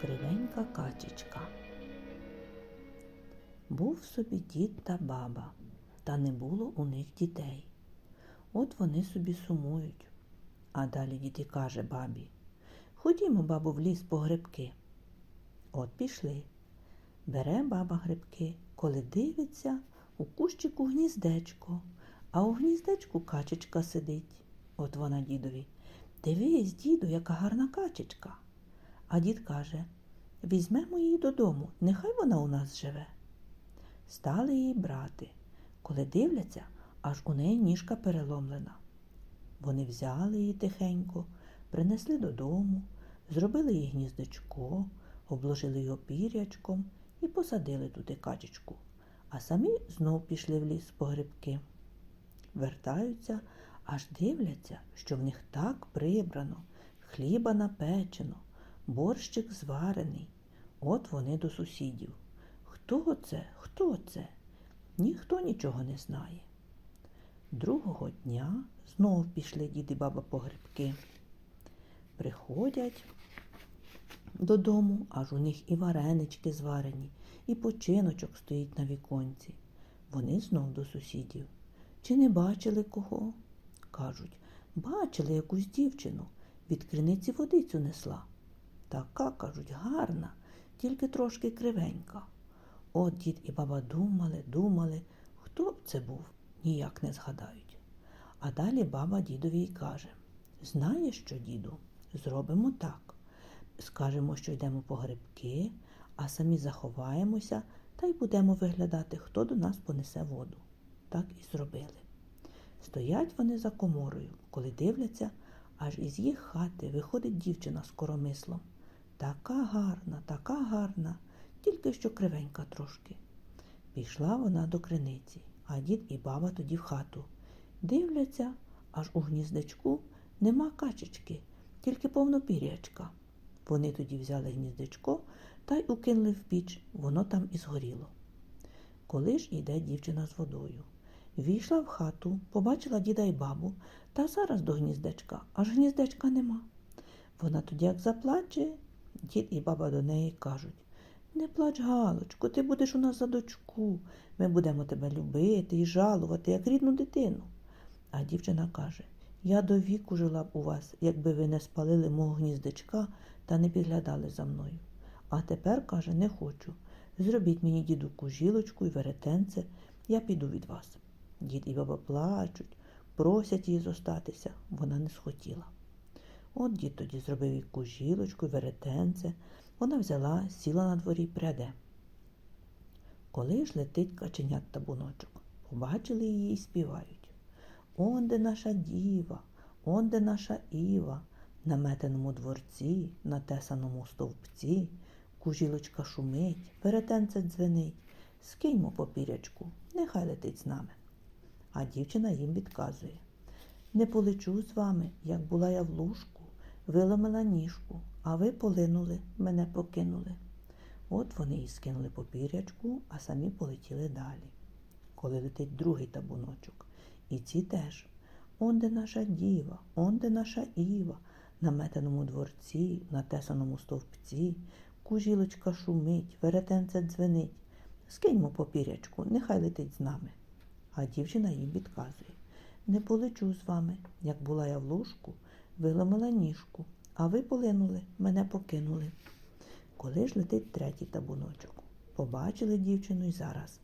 Кривенька качечка. Був собі дід та баба, та не було у них дітей. От вони собі сумують. А далі дід і каже бабі Ходімо, бабу, в ліс по грибки. От пішли. Бере баба грибки, коли дивиться, у кущику гніздечко, а у гніздечку качечка сидить. От вона дідові. Дивись, діду, яка гарна качечка. А дід каже Візьмемо її додому, нехай вона у нас живе. Стали її брати. Коли дивляться, аж у неї ніжка переломлена. Вони взяли її тихенько, принесли додому, зробили їй гніздечко, обложили його пірячком і посадили туди качечку, а самі знов пішли в ліс по грибки. Вертаються, аж дивляться, що в них так прибрано, хліба напечено, борщик зварений. От вони до сусідів. Хто це? Хто це? Ніхто нічого не знає. Другого дня знов пішли дід і баба по грибки. Приходять додому, аж у них і варенички зварені, і починочок стоїть на віконці. Вони знов до сусідів. Чи не бачили кого? Кажуть, бачили якусь дівчину, від криниці водицю несла. Така, кажуть, гарна, тільки трошки кривенька. От дід і баба думали, думали, хто б це був, ніяк не згадають. А далі баба дідові й каже Знаєш що, діду, зробимо так. Скажемо, що йдемо по грибки, а самі заховаємося та й будемо виглядати, хто до нас понесе воду. Так і зробили. Стоять вони за коморою, коли дивляться, аж із їх хати виходить дівчина з коромислом. Така гарна, така гарна, тільки що кривенька трошки. Пішла вона до криниці, а дід і баба тоді в хату. Дивляться, аж у гніздечку нема качечки, тільки повно пірячка. Вони тоді взяли гніздечко та й укинули в піч, воно там і згоріло. Коли ж іде дівчина з водою. Війшла в хату, побачила діда й бабу, та зараз до гніздечка, аж гніздечка нема. Вона тоді як заплаче, дід і баба до неї кажуть Не плач, Галочко, ти будеш у нас за дочку. Ми будемо тебе любити і жалувати, як рідну дитину. А дівчина каже Я до віку жила б у вас, якби ви не спалили мого гніздечка та не підглядали за мною. А тепер, каже, не хочу. Зробіть мені діду кужілочку і веретенце, я піду від вас. Дід і баба плачуть, просять її зостатися, вона не схотіла. От дід тоді зробив їй кужілочку і веретенце, вона взяла, сіла на дворі й пряде. Коли ж летить каченят табуночок, побачили її і співають. Он де наша діва, он де наша Іва, на метеному дворці, на тесаному стовпці, кужілочка шумить, веретенце дзвенить, скиньмо попірячку, нехай летить з нами. А дівчина їм відказує Не полечу з вами, як була я в лужку, виламила ніжку, а ви полинули, мене покинули. От вони і скинули попірячку, а самі полетіли далі. Коли летить другий табуночок, і ці теж. Он де наша діва, он де наша Іва, на метеному дворці, на тесаному стовпці, кужілочка шумить, веретенце дзвенить. Скиньмо попірячку, нехай летить з нами. А дівчина їм відказує Не полечу з вами, як була я в ложку, виламала ніжку, а ви полинули, мене покинули. Коли ж летить третій табуночок, побачили дівчину й зараз.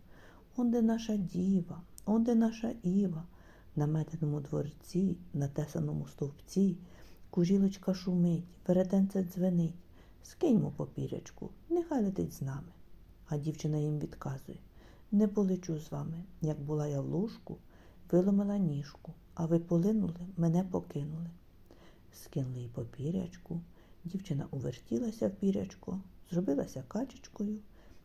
Он де наша діва, он де наша Іва, на метеному дворці, на тесаному стовпці, кужілочка шумить, веретенце дзвенить. Скиньмо попірячку, нехай летить з нами. А дівчина їм відказує Не полечу з вами, як була я в ложку, виломила ніжку, а ви полинули, мене покинули. Скинули по пірячку. дівчина увертілася в пірячко, зробилася качечкою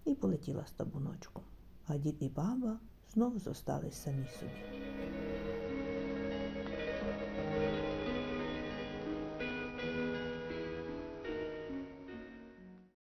і полетіла з табуночком. А дід і баба знову зостались самі собі.